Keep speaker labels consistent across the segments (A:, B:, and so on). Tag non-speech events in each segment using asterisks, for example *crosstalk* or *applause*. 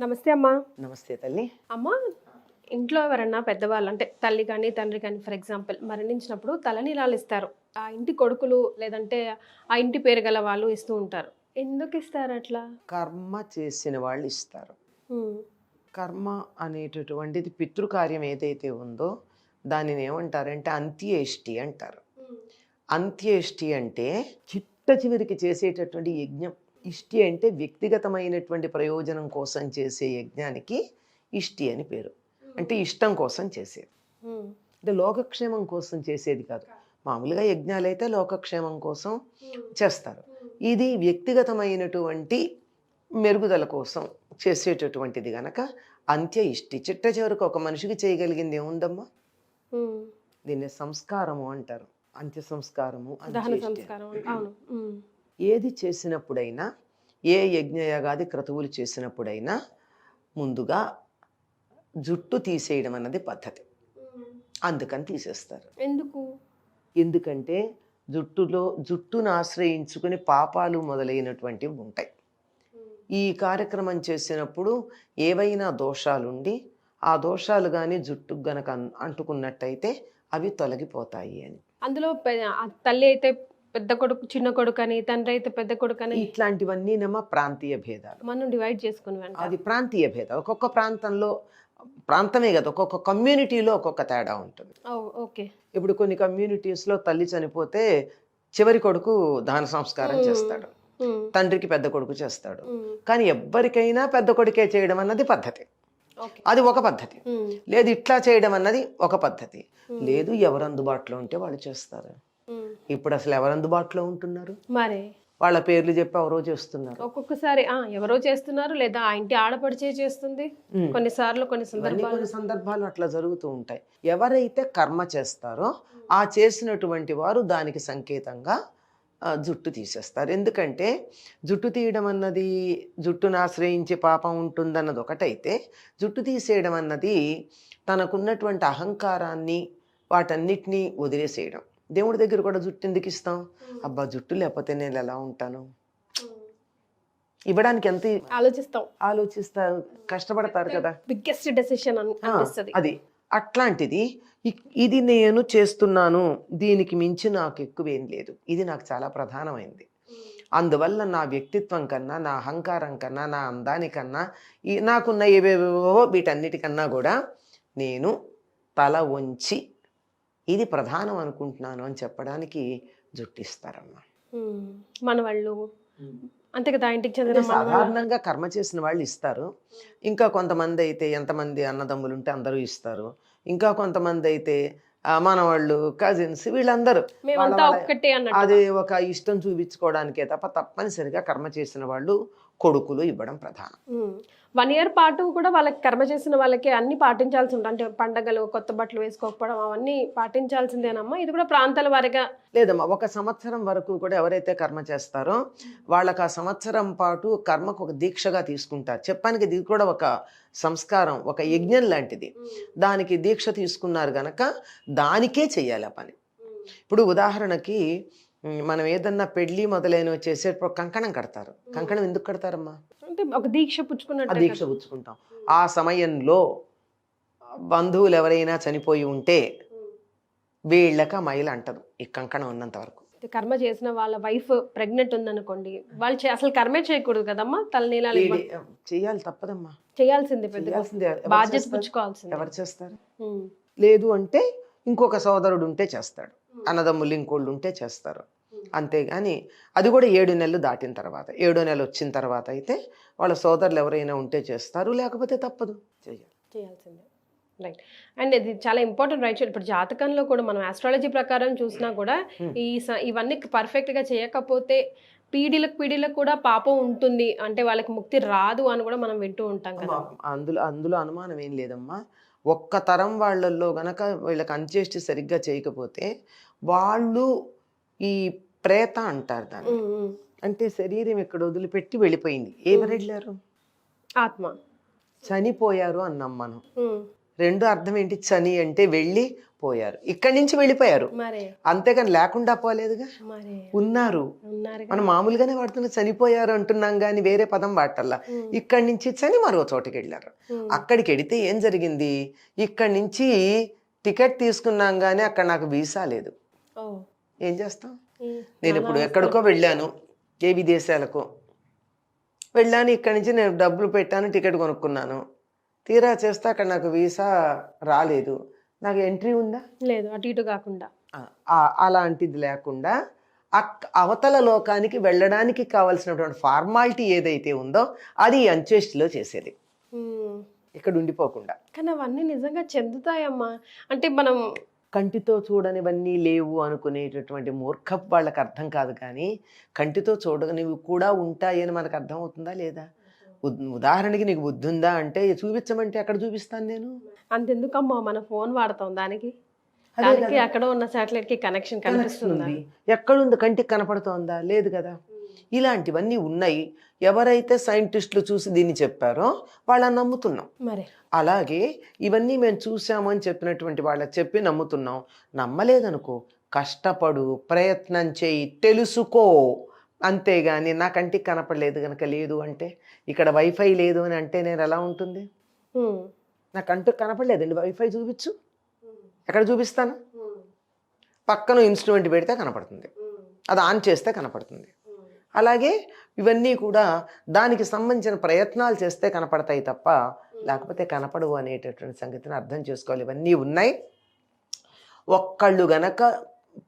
A: నమస్తే అమ్మా.
B: నమస్తే తల్లి.
A: అమ్మ ఇంట్లో ఎవరన్నా పెద్దవాళ్ళు అంటే తల్లి కానీ తండ్రి కానీ ఫర్ ఎగ్జాంపుల్ మరణించినప్పుడు తలనీలాలు ఇస్తారు ఆ ఇంటి కొడుకులు లేదంటే ఆ ఇంటి పేరు గల వాళ్ళు ఇస్తూ ఉంటారు. ఎందుకు ఇస్తారు అట్లా?
B: కర్మ చేసిన వాళ్ళు ఇస్తారు. కర్మ అనేటటువంటిది పితృకార్యం ఏదైతే ఉందో దానిని ఏమంటారంటే అంత్యేష్టి అంటారు. అంత్యేష్టి అంటే చిట్ట చివరికి చేసేటటువంటి యజ్ఞం. ఇష్టి అంటే వ్యక్తిగతమైనటువంటి ప్రయోజనం కోసం చేసే యజ్ఞానికి ఇష్టి అని పేరు. అంటే ఇష్టం కోసం చేసేది. అంటే లోకక్షేమం కోసం చేసేది కాదు. మామూలుగా యజ్ఞాలు అయితే లోకక్షేమం కోసం చేస్తారు. ఇది వ్యక్తిగతమైనటువంటి మెరుగుదల కోసం చేసేటటువంటిది గనక అంత్య ఇష్టి. చిట్ట చివరికి ఒక మనిషికి చేయగలిగింది ఏముందమ్మా. దీన్ని సంస్కారము అంటారు. అంత్య సంస్కారము ఏది చేసినప్పుడైనా ఏ యజ్ఞయాగాది క్రతువులు చేసినప్పుడైనా ముందుగా జుట్టు తీసేయడం అన్నది పద్ధతి. అందుకని తీసేస్తారు.
A: ఎందుకు?
B: ఎందుకంటే జుట్టులో జుట్టును ఆశ్రయించుకుని పాపాలు మొదలైనటువంటివి ఉంటాయి. ఈ కార్యక్రమం చేసినప్పుడు ఏవైనా దోషాలుండి ఆ దోషాలు కానీ జుట్టుకు గనక అంటుకున్నట్టయితే అవి తొలగిపోతాయి అని.
A: అందులో తల్లి అయితే పెద్ద కొడుకు చిన్న కొడుకు అని తండ్రి అయితే పెద్ద కొడుకు అని
B: ఇట్లాంటివన్నీ నమ్మ ప్రాంతీయ భేదాలు.
A: మనం డివైడ్ చేసుకుని
B: అది ప్రాంతీయ భేదాలు ఒక్కొక్క ప్రాంతంలో ప్రాంతమే కదా ఒక్కొక్క కమ్యూనిటీలో ఒక్కొక్క తేడా ఉంటుంది.
A: ఓకే.
B: ఇప్పుడు కొన్ని కమ్యూనిటీస్లో తల్లి చనిపోతే చివరి కొడుకు దాన సంస్కారం చేస్తాడు. తండ్రికి పెద్ద కొడుకు చేస్తాడు. కానీ ఎవ్వరికైనా పెద్ద కొడుకే చేయడం అన్నది పద్ధతి. అది ఒక పద్ధతి. లేదు ఇట్లా చేయడం అన్నది ఒక పద్ధతి. లేదు ఎవరు అందుబాటులో ఉంటే వాళ్ళు చేస్తారు. ఇప్పుడు అసలు ఎవరు అందుబాటులో ఉంటున్నారు?
A: మరి.
B: వాళ్ళ పేర్లు చెప్పి ఎవరో చేస్తున్నారు.
A: ఒక్కొక్కసారి ఆ ఎవరో చేస్తున్నారు లేదా ఆ ఇంటి ఆడపడిచే చేస్తుంది. కొన్నిసార్లు కొన్ని సందర్భాలు
B: కొన్ని సందర్భాలు. అట్లా జరుగుతూ ఉంటాయి. ఎవరైతే కర్మ చేస్తారో ఆ చేసినటువంటి వారు దానికి సంకేతంగా జుట్టు తీసేస్తారు. ఎందుకంటే జుట్టు తీయడం అన్నది జుట్టును ఆశ్రయించి పాపం ఉంటుందన్నది ఒకటైతే జుట్టు తీసేయడం అన్నది తనకున్నటువంటి అహంకారాన్ని వాటన్నిటినీ వదిలేసేయడం. దేవుడి దగ్గర కూడా జుట్టు ఎందుకు ఇస్తాం? అబ్బా జుట్టు లేకపోతే నేను ఎలా ఉంటాను? ఇవ్వడానికి ఎంత
A: ఆలోచిస్తాం.
B: ఆలోచిస్తారు కష్టపడతారు కదా.
A: బిగ్గెస్ట్ డెసిషన్
B: అది. అట్లాంటిది ఇది నేను చేస్తున్నాను దీనికి మించి నాకు ఎక్కువేం లేదు. ఇది నాకు చాలా ప్రధానమైంది. అందువల్ల నా వ్యక్తిత్వం కన్నా నా అహంకారం కన్నా నా అందానికన్నా ఈ నాకున్న ఏవేవో వీటన్నిటికన్నా కూడా నేను తల వంచి ఇది ప్రధానం అనుకుంటున్నాను అని చెప్పడానికి జుట్టిస్తారమ్మా.
A: మన వాళ్ళు అంతే కదా ఇంటికి చెందిన మన వాళ్ళు.
B: సాధారణంగా కర్మ చేసిన వాళ్ళు ఇస్తారు. ఇంకా కొంతమంది అయితే ఎంతమంది అన్నదమ్ములు ఉంటే అందరూ ఇస్తారు. ఇంకా కొంతమంది అయితే ఆ, మనవాళ్ళు కజిన్స్ వీళ్ళందరూ వాళ్ళ- అది ఒక ఇష్టం చూపించుకోవడానికే తప్ప తప్పనిసరిగా కర్మ చేసిన వాళ్ళు కొడుకులు ఇవ్వడం ప్రధానం.
A: వన్ ఇయర్ పాటు కూడా వాళ్ళకి కర్మ చేసిన వాళ్ళకి అన్ని పాటించాల్సి ఉంటుంది. అంటే పండగలు కొత్త బట్టలు వేసుకోకపోవడం అవన్నీ పాటించాల్సిందేనమ్మా? ఇది కూడా ప్రాంతాల వారిగా
B: లేదమ్మా ఒక సంవత్సరం వరకు కూడా ఎవరైతే కర్మ చేస్తారో వాళ్ళకి ఆ సంవత్సరం పాటు కర్మకు ఒక దీక్షగా తీసుకుంటారు. చెప్పానికి ఇది కూడా ఒక సంస్కారం ఒక యజ్ఞం లాంటిది. దానికి దీక్ష తీసుకున్నారు గనక దానికే చెయ్యాలి ఆ పని. ఇప్పుడు ఉదాహరణకి మనం ఏదన్నా పెళ్ళి మొదలైనవి చేసేటప్పుడు కంకణం కడతారు. కంకణం ఎందుకు కడతారమ్మా?
A: అంటే ఒక దీక్ష పుచ్చుకున్నట్టు
B: దీక్ష పుచ్చుకుంటాం. ఆ సమయంలో బంధువులు ఎవరైనా చనిపోయి ఉంటే వీళ్ళకి మైలు అంటదు ఈ కంకణం ఉన్నంత వరకు.
A: కర్మ చేసిన వాళ్ళ వైఫ్ ప్రెగ్నెంట్ ఉందనుకోండి వాళ్ళు అసలు కర్మే చేయకూడదు కదమ్మా? తలనీలాలు
B: చెయ్యాలి తప్పదమ్మా.
A: చేయాల్సిందే పెద్ద బాధ్యత? పుచ్చుకోవాల్సిందే.
B: ఎవరు చేస్తారు? లేదు అంటే ఇంకొక సోదరుడు ఉంటే చేస్తాడు. అన్నదమ్ములు ఇంకోళ్ళు ఉంటే చేస్తారు. అంతేగాని అది కూడా ఏడు నెలలు దాటిన తర్వాత ఏడో నెల వచ్చిన తర్వాత అయితే వాళ్ళ సోదరులు ఎవరైనా ఉంటే చేస్తారు లేకపోతే తప్పదు. చెయ్యాలి.
A: చేయాల్సిందే. రైట్ అండ్ ఇది చాలా ఇంపార్టెంట్ రైట్ ఇప్పుడు జాతకంలో కూడా మనం ఆస్ట్రాలజీ ప్రకారం చూసినా కూడా ఈ స- ఇవన్నీ perfect గా చేయకపోతే పీడీలకు పీడీలకు కూడా పాపం ఉంటుంది. అంటే వాళ్ళకి ముక్తి రాదు అని కూడా మనం వింటూ ఉంటాం కదా.
B: అందులో అందులో అనుమానం ఏం లేదమ్మా. ఒక్క తరం వాళ్ళల్లో గనక వీళ్ళకి అంత్యేష్టి సరిగ్గా చేయకపోతే వాళ్ళు ఈ ప్రేత అంటారు దాన్ని. అంటే శరీరం ఇక్కడ వదిలిపెట్టి వెళ్ళిపోయింది. ఎవరు వెళ్ళారు?
A: ఆత్మ.
B: చనిపోయారు అన్నాం మనం. రెండో అర్థం ఏంటి? చని అంటే వెళ్ళి పోయారు. ఇక్కడి నుంచి వెళ్ళిపోయారు. అంతేగాని లేకుండా పోలేదుగా? ఉన్నారు. మనం మామూలుగానే వాడుతున్న చనిపోయారు అంటున్నాం కానీ వేరే పదం వాడటల్లా. ఇక్కడి నుంచి చని మరో చోటుకి వెళ్ళారు. అక్కడికి వెడితే ఏం జరిగింది? ఇక్కడి నుంచి టికెట్ తీసుకున్నాం కానీ అక్కడ నాకు వీసా లేదు. ఏం చేస్తాం. నేను ఇప్పుడు ఎక్కడికో వెళ్ళాను ఏ విదేశాలకు. వెళ్ళాను ఇక్కడి నుంచి నేను డబ్బులు పెట్టాను టికెట్ కొనుక్కున్నాను. తీరా చేస్తే అక్కడ నాకు వీసా రాలేదు. నాకు ఎంట్రీ ఉందా?
A: లేదు అటు ఇటు కాకుండా.
B: అలాంటిది లేకుండా అక్ అవతల లోకానికి వెళ్ళడానికి కావలసినటువంటి ఫార్మాలిటీ ఏదైతే ఉందో అది అంచేష్టిలో చేసేది. ఇక్కడ ఉండిపోకుండా.
A: కానీ అవన్నీ నిజంగా చెందుతాయమ్మా. అంటే మనం
B: కంటితో చూడనివన్నీ లేవు అనుకునేటటువంటి మూర్ఖపు వాళ్ళకి అర్థం కాదు కానీ కంటితో చూడనివి కూడా ఉంటాయని మనకు అర్థం అవుతుందా లేదా? ఉద్- ఉదాహరణకి నీకు బుద్ధి ఉందా అంటే చూపించమంటే ఎక్కడ చూపిస్తాను నేను?
A: అంతెందుకమ్మా మన ఫోన్ వాడతాం దానికి. దానికి అక్కడ ఉన్న సాటిలైట్కి కనెక్షన్ కనిపిస్తుందా?
B: ఉంది. ఎక్కడుంది? కంటికి కనపడుతోందా? లేదు కదా. ఇలాంటివన్నీ ఉన్నాయి. ఎవరైతే సైంటిస్టులు చూసి దీన్ని చెప్పారో వాళ్ళని నమ్ముతున్నాం.
A: మరి.
B: అలాగే ఇవన్నీ మేము చూసాము అని చెప్పినటువంటి వాళ్ళకి చెప్పి నమ్ముతున్నాం. నమ్మలేదనుకో కష్టపడు ప్రయత్నం చేయి తెలుసుకో. అంతేగాని నా కంటికి కనపడలేదు కనుక లేదు అంటే ఇక్కడ వైఫై లేదు అని అంటే నేను ఎలా ఉంటుంది?
A: ఉమ్.
B: నా కంటికి కనపడలేదండి. వైఫై చూపించు. ఎక్కడ చూపిస్తాను? పక్కన ఇన్స్ట్రుమెంట్ పెడితే కనపడుతుంది. అది ఆన్ చేస్తే కనపడుతుంది. అలాగే ఇవన్నీ కూడా దానికి సంబంధించిన ప్రయత్నాలు చేస్తే కనపడతాయి తప్ప లేకపోతే కనపడవు అనేటటువంటి సంగతిని అర్థం చేసుకోవాలి. ఇవన్నీ ఉన్నాయి. ఒక్కళ్ళు గనక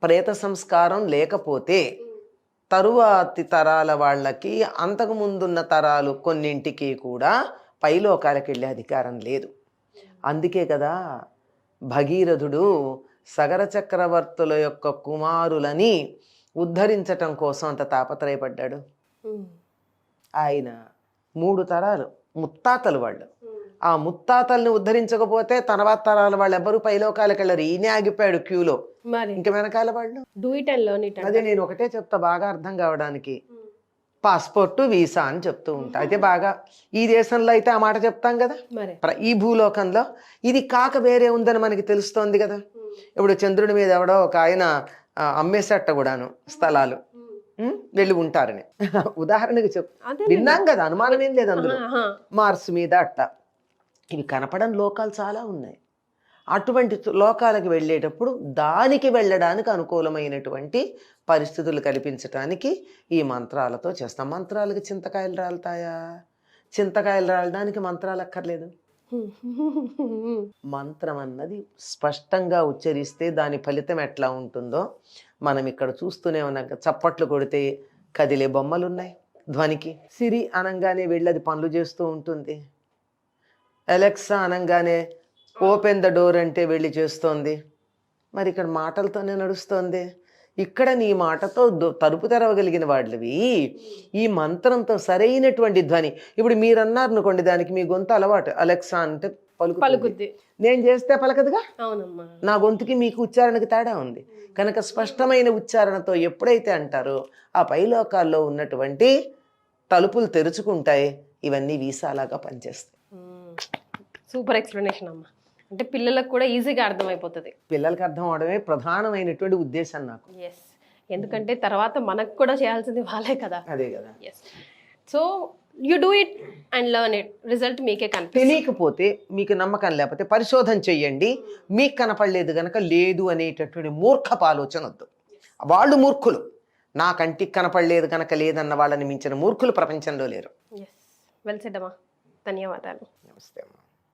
B: ప్రేత సంస్కారం లేకపోతే తరువాతి తరాల వాళ్ళకి అంతకు ముందున్న తరాలు కొన్నింటికి కూడా పైలోకాలకు వెళ్ళే అధికారం లేదు. అందుకే కదా భగీరథుడు సగర చక్రవర్తుల యొక్క కుమారులని ఉద్ధరించటం కోసం అంత తాపత్రయపడ్డాడు. ఆయన మూడు తరాలు ముత్తాతలు వాళ్ళు. ఆ ముత్తాతల్ని ఉద్ధరించకపోతే తర్వాత తరాల వాళ్ళు ఎవరు పైలోకాలకు వెళ్ళరు. ఈయనే ఆగిపోయాడు క్యూలో. ఇంక వెనకాల వాళ్ళు? అదే నేను ఒకటే చెప్తా బాగా అర్థం కావడానికి. పాస్పోర్ట్ వీసా అని చెప్తూ ఉంటా. అయితే బాగా ఈ దేశంలో అయితే ఆ మాట చెప్తాం కదా? ఈ భూలోకంలో. ఇది కాక వేరే ఉందని మనకి తెలుస్తోంది కదా? ఇప్పుడు చంద్రుడి మీద ఎవడో ఒక ఆయన అమ్మేసేట కూడాను స్థలాలు? వెళ్ళి ఉంటారని. *laughs* ఉదాహరణకి చెప్
A: అదే
B: విన్నాం కదా అనుమానం ఏం లేదు అందులో. మార్స్ మీద అట్ట. ఇవి కనపడని లోకాలు చాలా ఉన్నాయి. అటువంటి లోకాలకు వెళ్ళేటప్పుడు దానికి వెళ్ళడానికి అనుకూలమైనటువంటి పరిస్థితులు కల్పించడానికి ఈ మంత్రాలతో చేస్తాం. మంత్రాలకి చింతకాయలు రాలుతాయా? చింతకాయలు రాలడానికి మంత్రాలు అక్కర్లేదు. మంత్రం అన్నది స్పష్టంగా ఉచ్చరిస్తే దాని ఫలితం ఎట్లా ఉంటుందో మనం ఇక్కడ చూస్తూనే ఉన్నాం చప్పట్లు కొడితే కదిలే బొమ్మలు ఉన్నాయి ధ్వనికి. సిరి అనంగానే వెళ్ళి అది పనులు చేస్తూ ఉంటుంది. ఎలెక్సా అనంగానే ఓపెన్ ద డోర్ అంటే వెళ్ళి చేస్తోంది. మరి ఇక్కడ మాటలతోనే నడుస్తోంది. ఇక్కడ నీ మాటతో తలుపు తెరవగలిగిన వాళ్ళవి ఈ మంత్రంతో సరైనటువంటి ధ్వని. ఇప్పుడు మీరు అన్నారు అనుకోండి దానికి మీ గొంతు అలవాటు. అలెక్సా అంటే పలుకు
A: పలుకుద్ది.
B: నేను చేస్తే పలకదుగా?
A: అవునమ్మా.
B: నా గొంతుకి మీకు ఉచ్చారణకి తేడా ఉంది. కనుక స్పష్టమైన ఉచ్చారణతో ఎప్పుడైతే అంటారో ఆ పైలోకాల్లో ఉన్నటువంటి తలుపులు తెరుచుకుంటాయి. ఇవన్నీ వీసాలాగా పనిచేస్తాయి.
A: సూపర్ ఎక్స్ప్లెనేషన్ అమ్మా. అంటే పిల్లలకు కూడా ఈజీగా అర్థమైపోతుంది.
B: పిల్లలకి అర్థం అవడమే ప్రధానమైనటువంటి ఉద్దేశం నాకు.
A: ఎస్ ఎందుకంటే తర్వాత మనకు కూడా చేయాల్సింది వాళ్ళే కదా.
B: అదే కదా.
A: Yes so you do it and learn it result మీకే కనిపిస్తుంది.
B: తెలియకపోతే మీకు నమ్మకం లేకపోతే పరిశోధన చెయ్యండి. మీకు కనపడలేదు గనక లేదు అనేటటువంటి మూర్ఖపు ఆలోచన వద్దు. వాళ్ళు మూర్ఖులు. నా కంటికి కనపడలేదు కనుక లేదన్న వాళ్ళని మించిన మూర్ఖులు ప్రపంచంలో లేరు.
A: ఎస్ వెల్ సెడ్ అమ్మా. ధన్యవాదాలు.
B: నమస్తే అమ్మా.